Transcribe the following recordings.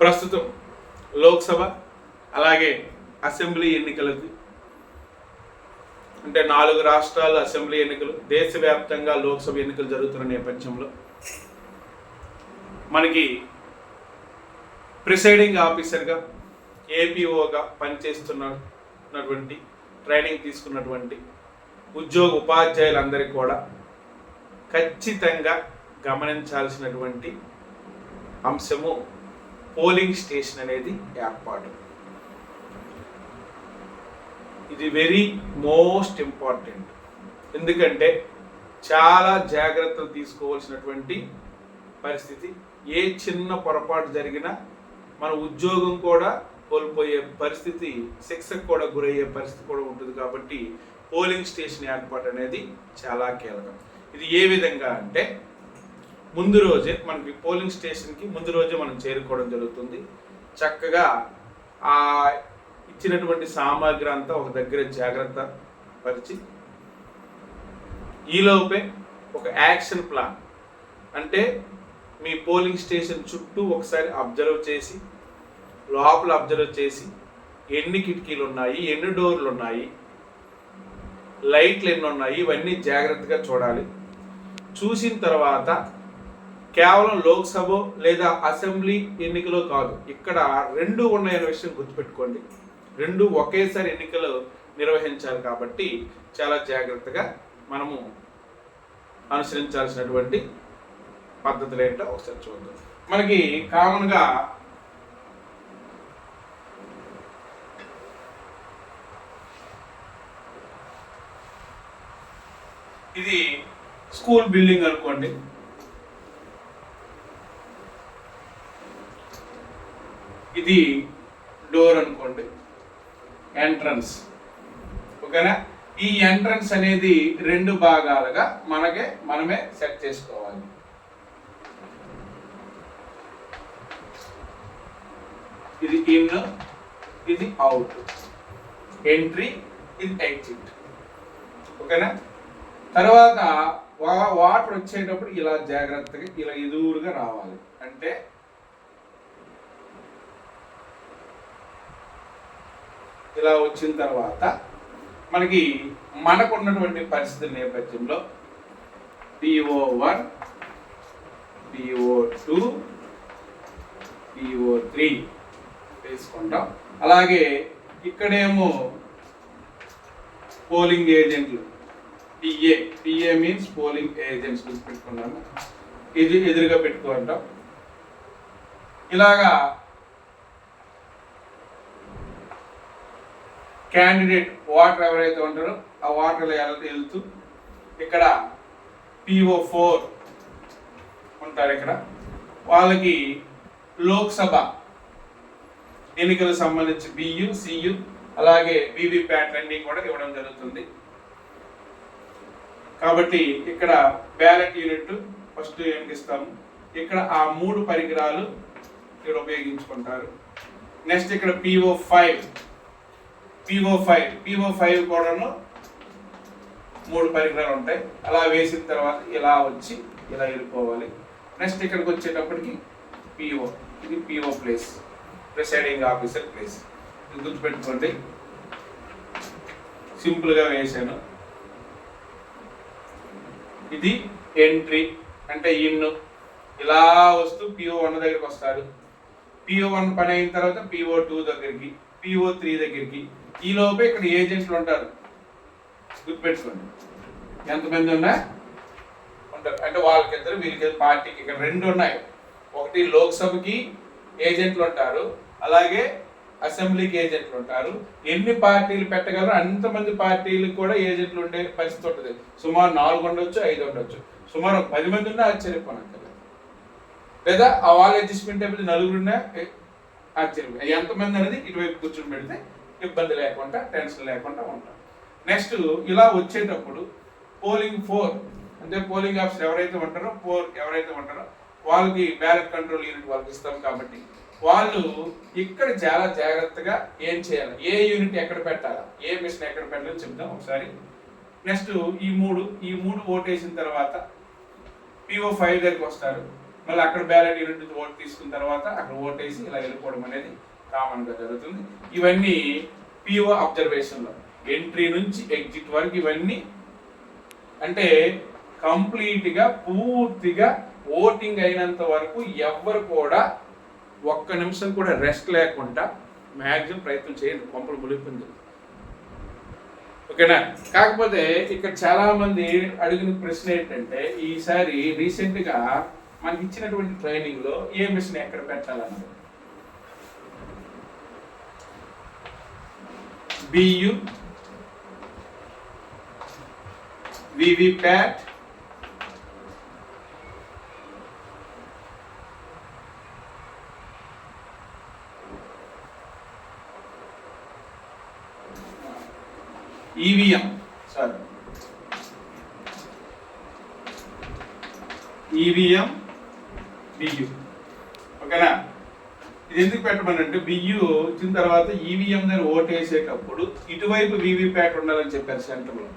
ప్రస్తుతం లోక్సభ అలాగే అసెంబ్లీ ఎన్నికలకి అంటే నాలుగు రాష్ట్రాల అసెంబ్లీ ఎన్నికలు దేశవ్యాప్తంగా లోక్సభ ఎన్నికలు జరుగుతున్న నేపథ్యంలో. మనకి ప్రిసైడింగ్ ఆఫీసర్గా ఏపీఓగా పనిచేస్తున్నటువంటి ట్రైనింగ్ తీసుకున్నటువంటి ఉద్యోగ ఉపాధ్యాయులందరికీ కూడా ఖచ్చితంగా గమనించాల్సినటువంటి అంశము పోలింగ్ స్టేషన్ అనేది ఏర్పాటు. ఇది వెరీ మోస్ట్ ఇంపార్టెంట్. ఎందుకంటే చాలా జాగ్రత్తలు తీసుకోవాల్సినటువంటి పరిస్థితి. ఏ చిన్న పొరపాటు జరిగినా మన ఉద్యోగం కూడా కోల్పోయే పరిస్థితి శిక్షకు కూడా గురయ్యే పరిస్థితి కూడా ఉంటుంది కాబట్టి పోలింగ్ స్టేషన్ ఏర్పాటు అనేది చాలా కీలకం. ఇది ఏ విధంగా అంటే ముందు రోజే మనకి పోలింగ్ స్టేషన్కి ముందు రోజే మనం చేరుకోవడం జరుగుతుంది. చక్కగా ఆ ఇచ్చినటువంటి సామాగ్రి అంతా ఒక దగ్గర జాగ్రత్త పరిచి ఈలోపే ఒక యాక్షన్ ప్లాన్. అంటే మీ పోలింగ్ స్టేషన్ చుట్టూ ఒకసారి అబ్జర్వ్ చేసి లోపల అబ్జర్వ్ చేసి ఎన్ని కిటికీలు ఉన్నాయి ఎన్ని డోర్లు ఉన్నాయి లైట్లు ఎన్ని ఉన్నాయి ఇవన్నీ జాగ్రత్తగా చూడాలి. చూసిన తర్వాత కేవలం లోక్సభ లేదా అసెంబ్లీ ఎన్నికలో కాదు. ఇక్కడ రెండు ఉన్నాయనే విషయం గుర్తుపెట్టుకోండి. రెండు ఒకేసారి ఎన్నికలు నిర్వహించాలి కాబట్టి చాలా జాగ్రత్తగా మనము అనుసరించాల్సినటువంటి పద్ధతులు ఏంటో ఒకసారి చూద్దాం. మనకి కామన్గా ఇది స్కూల్ బిల్డింగ్ అనుకోండి. ఇది డోర్ అనుకోండి. ఎంట్రన్స్ ఓకేనా ఈ ఎంట్రన్స్ అనేది రెండు భాగాలుగా మనకే మనమే సెట్ చేసుకోవాలి. ఇది ఇన్ ఇది అవుట్ ఎంట్రీ ఇది ఎగ్జిట్ ఓకేనా తర్వాత వా- వాటర్ వచ్చేటప్పుడు ఇలా జాగ్రత్తగా ఇలా ఎదురుగా రావాలి. అంటే ఇలా వచ్చిన తర్వాత మనకి మనకు ఉన్నటువంటి పరిస్థితి నేపథ్యంలో PO one PO two PO three వేసుకుంటాం. అలాగే ఇక్కడేమో పోలింగ్ ఏజెంట్లు PA PA means polling agents పెట్టుకున్నాము ఇది ఎదురుగా పెట్టుకుంటాం. ఇలాగా క్యాండిడేట్ వాటర్ ఎవరైతే ఉంటారో ఆ వాటర్ వెళ్తూ ఇక్కడ పిఓ ఫోర్ ఉంటారు ఇక్కడ. వాళ్ళకి లోక్సభ ఎన్నికలకు సంబంధించి బియు సియు అలాగే వివి ప్యాట్ అన్ని కూడా ఇవ్వడం జరుగుతుంది. కాబట్టి ఇక్కడ బ్యాలెట్ యూనిట్ ఫస్ట్ యూనిట్ ఇస్తాము? ఇక్కడ ఆ మూడు పరికరాలు ఇక్కడ ఉపయోగించుకుంటారు. నెక్స్ట్ ఇక్కడ PO five PO five PO five కూడాను మూడు పరికరాలు ఉంటాయి. అలా వేసిన తర్వాత ఇలా వచ్చి ఇలా వెళ్ళిపోవాలి. నెక్స్ట్ ఇక్కడికి వచ్చేటప్పటికి పిఓ ఇది PO place presiding officer place ఇది గుర్తుపెట్టుకోండి. సింపుల్గా వేసాను. ఇది ఎంట్రీ అంటే ఇన్ను ఇలా వస్తూ పిఓ వన్ దగ్గరికి వస్తారు. పిఓ వన్ పని అయిన తర్వాత పిఓ టూ దగ్గరికి పిఓ త్రీ దగ్గరికి ఈ లోపే ఇక్కడ ఏజెంట్లు ఉంటారు. గుర్తుపెట్టుకోండి. ఎంతమంది ఉన్నా ఉంటారు. అంటే వాళ్ళకిద్దరు వీళ్ళకి పార్టీకి ఇక్కడ రెండు ఉన్నాయి. ఒకటి లోక్సభకి ఏజెంట్లు ఉంటారు. అలాగే అసెంబ్లీకి ఏజెంట్లు ఉంటారు. ఎన్ని పార్టీలు పెట్టగలరు అంతమంది పార్టీలకు కూడా ఏజెంట్లు ఉండే పరిస్థితి ఉంటుంది. సుమారు నాలుగు ఉండొచ్చు ఐదు ఉండొచ్చు. సుమారు పది మంది ఉన్నా ఆశ్చర్యపోనక్కర్లేదు. లేదా ఆ వాళ్ళ అడ్జస్ట్మెంట్ అయిపోతే నలుగురున్నా ఆశ్చర్యం ఎంతమంది అనేది ఇటువైపు కూర్చొని పెడితే ఇబ్బంది లేకుండా టెన్షన్ లేకుండా ఉంటాం నెక్స్ట్ ఇలా వచ్చేటప్పుడు పోలింగ్ ఫోర్ అంటే పోలింగ్ ఆఫీసర్ ఎవరైతే ఉంటారో ఫోర్ ఎవరైతే ఉంటారో వాళ్ళకి బ్యాలెట్ కంట్రోల్ యూనిట్ వాళ్ళకి ఇస్తాం కాబట్టి వాళ్ళు ఇక్కడ చాలా జాగ్రత్తగా ఏం చేయాలి? ఏ యూనిట్ ఎక్కడ పెట్టాలి? ఏ మిషన్ ఎక్కడ పెట్టాలో చెప్దాం ఒకసారి. నెక్స్ట్ ఈ మూడు ఈ మూడు ఓటేసిన తర్వాత పిఓ ఫైవ్ దగ్గరికి వస్తారు. మళ్ళీ అక్కడ బ్యాలెట్ యూనిట్ ఓటు తీసుకున్న తర్వాత అక్కడ ఓట్ వేసి ఇలా వెళ్ళిపోవడం అనేది కామన్గా జరుగుతుంది. ఇవన్నీ పిఓ అబ్జర్వేషన్లో ఎంట్రీ నుంచి ఎగ్జిట్ వరకు ఇవన్నీ అంటే కంప్లీట్గా పూర్తిగా ఓటింగ్ అయినంత వరకు ఎవ్వరు కూడా ఒక్క నిమిషం కూడా రెస్ట్ లేకుండా మ్యాక్సిమం ప్రయత్నం చేయండి. కొంపలు ములిపింది ఓకేనా? కాకపోతే ఇక్కడ చాలామంది అడిగిన ప్రశ్న ఏంటంటే ఈసారి రీసెంట్గా మనకి ఇచ్చినటువంటి ట్రైనింగ్లో ఏ మిషన్ ఎక్కడ పెట్టాలన్నది? BU VVPAT EVM sorry EVM BU ఓకేనా ఇది ఎందుకు పెట్టమనంటే బియ్యు వచ్చిన తర్వాత ఈవీఎం దగ్గర ఓటు వేసేటప్పుడు ఇటువైపు వీవీప్యాట్ ఉండాలని చెప్పారు సెంటర్లో.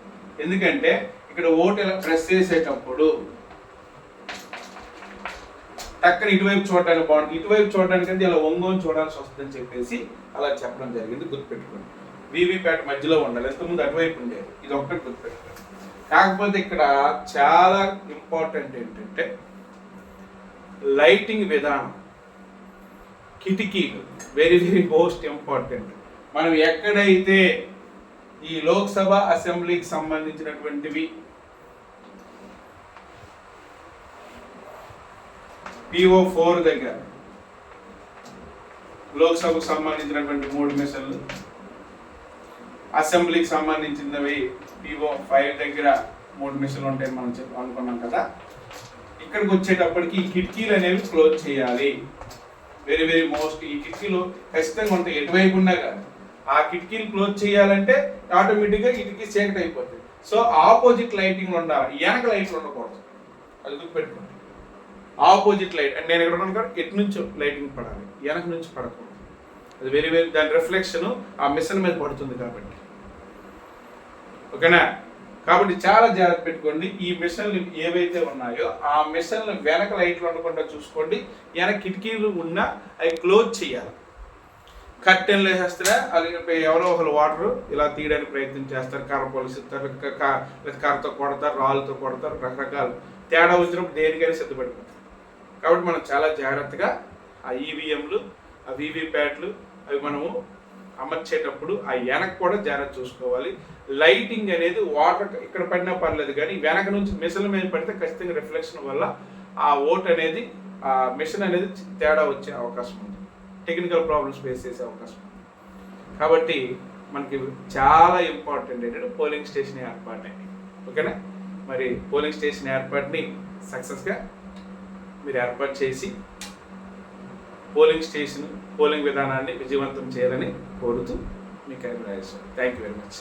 ఎందుకంటే ఇక్కడ ఓటు ఇలా ప్రెస్ చేసేటప్పుడు టక్కన ఇటువైపు చూడడానికి బాగుంటుంది. ఇటువైపు చూడడానికి అంటే ఇలా ఒంగోని చూడాల్సి వస్తుందని చెప్పేసి అలా చెప్పడం జరిగింది గుర్తుపెట్టుకోండి. వీవీప్యాట్ మధ్యలో ఉండాలి. ఎంతకుముందు అటువైపు ఉండేది. ఇది ఒక్కటి గుర్తుపెట్టుకోండి. కాకపోతే ఇక్కడ చాలా ఇంపార్టెంట్ ఏంటంటే లైటింగ్ విధానం. కిటికీలు. వెరీ వెరీ మోస్ట్ ఇంపార్టెంట్ మనం ఎక్కడైతే ఈ లోక్సభ అసెంబ్లీకి సంబంధించినటువంటివి పిఓ ఫోర్ దగ్గర లోక్సభకు సంబంధించినటువంటి మూడు మిషన్లు అసెంబ్లీకి సంబంధించినవి పిఓ ఫైవ్ దగ్గర మూడు మిషన్లు ఉంటాయి మనం చెప్పి అనుకున్నాం కదా. ఇక్కడికి వచ్చేటప్పటికి ఈ కిటికీలు అనేవి క్లోజ్ చేయాలి. వెరీ వెరీ మోస్ట్ ఈ కిటికీలు ఖచ్చితంగా ఉంటాయి. ఎటువైపు ఉన్నా కానీ. ఆ కిటికీలు క్లోజ్ చేయాలంటే ఆటోమేటిక్గా కిటికీ చీకటి అయిపోతుంది. సో ఆపోజిట్ లైటింగ్ ఉండాలి. వెనక లైట్లు ఉండకూడదు. అది గుర్తుపెట్టుకోండి. ఆపోజిట్ లైట్ అంటే నేను ఎక్కడ ఉన్నాను ఎటు నుంచి లైటింగ్ పడాలి. వెనక నుంచి పడకూడదు. అది వెరీ వెరీ దాని రిఫ్లెక్షన్ ఆ మిషన్ మీద పడుతుంది కాబట్టి. ఓకేనా? కాబట్టి చాలా జాగ్రత్త పెట్టుకోండి. ఈ మిషన్లు ఏవైతే ఉన్నాయో ఆ మిషన్లు వెనక లైట్లు ఉండకుండా చూసుకోండి. వెనక కిటికీలు ఉన్నా అవి క్లోజ్ చేయాలి. కట్టెన్లు వేసేస్తే అది ఎవరో ఒకరు వాటర్ ఇలా తీయడానికి ప్రయత్నం చేస్తారు. కర్ర పొలిసిస్తారు కర్రతో కొడతారు రాళ్ళతో కొడతారు రకరకాలు. తేడా వచ్చినప్పుడు దేనికైనా సిద్ధపడిపోతారు. కాబట్టి మనం చాలా జాగ్రత్తగా ఆ ఈవీఎంలు ఆ వీవీప్యాట్లు అవి మనము అమర్చేటప్పుడు ఆ వెనక కూడా జాగ్రత్త చూసుకోవాలి. లైటింగ్ అనేది వాటర్ ఇక్కడ పడినా పర్లేదు కానీ వెనక నుంచి మిషన్ మీద పడితే ఖచ్చితంగా రిఫ్లెక్షన్ వల్ల ఆ ఓట్ అనేది ఆ మిషన్ అనేది తేడా వచ్చే అవకాశం ఉంది. టెక్నికల్ ప్రాబ్లమ్స్ ఫేస్ చేసే అవకాశం ఉంది. కాబట్టి మనకి చాలా ఇంపార్టెంట్ ఏంటంటే పోలింగ్ స్టేషన్ ఏర్పాటు ఓకేనా? మరి పోలింగ్ స్టేషన్ ఏర్పాటుని సక్సెస్గా మీరు ఏర్పాటు చేసి పోలింగ్ స్టేషన్ పోలింగ్ విధానాన్ని విజయవంతం చేయాలని కోరుతూ మీకు అభిప్రాయం థ్యాంక్ యూ వెరీ మచ్